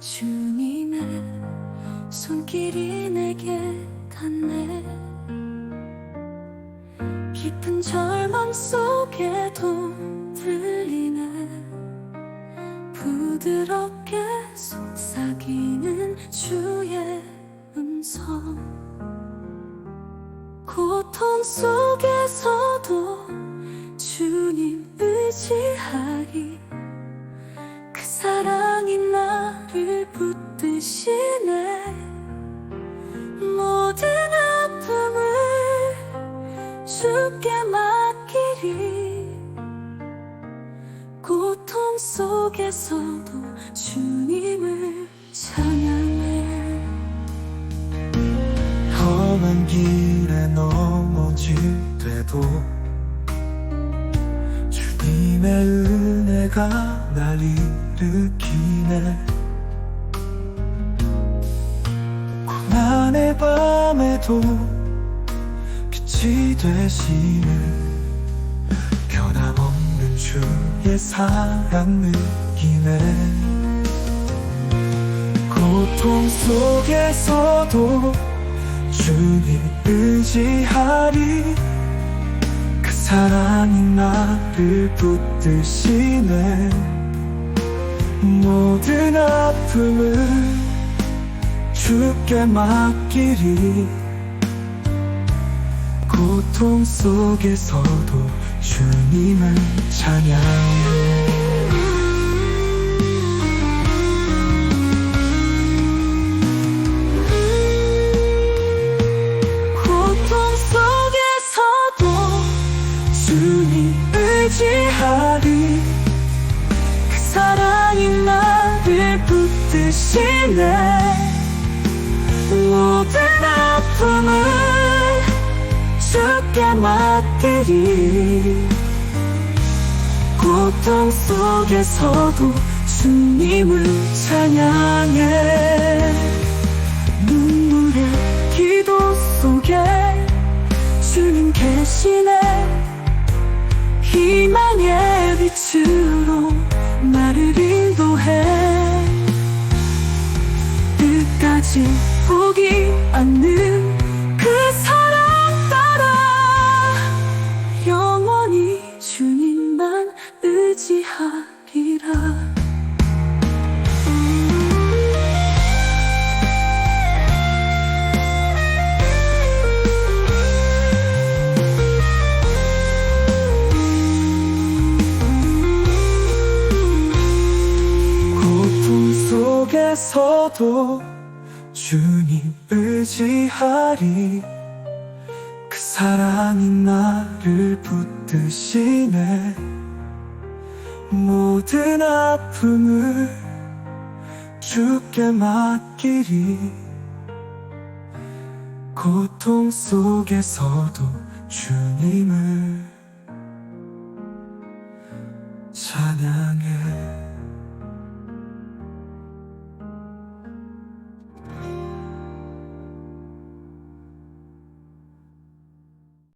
주님의 손길이 내게 닿네. 깊은 절망 속에도 들리네. 부드럽게 속삭이는 주의 음성. 고통 속에서도 주님 의지하리. 그 사랑이 붙드시네. 모든 아픔을 주께 맡기리. 고통 속에서도 주님을 찬양해. 험한 길에 넘어질 때도 주님의 은혜가 날 일으키네 고난의 밤에도 빛이 되시는 변함없는 주의 사랑 느끼네 고통 속에서도 주님 의지하리. 그 사랑이 나를 붙드시네. 모든 아픔을 주께 맡기리. 고통 속에서도 주님을 찬양해. 고통 속에서도 주님 의지하리. 그 사랑이 나를 붙드시네 맡기리. 고통 속에서도 주님을 찬양해. 눈물의 기도 속에 주님 계시네. 희망 속에서도 주님 의지하리. 그 사랑이 나를 붙드시네. 모든 아픔을 주께 맡기리. 고통 속에서도 주님을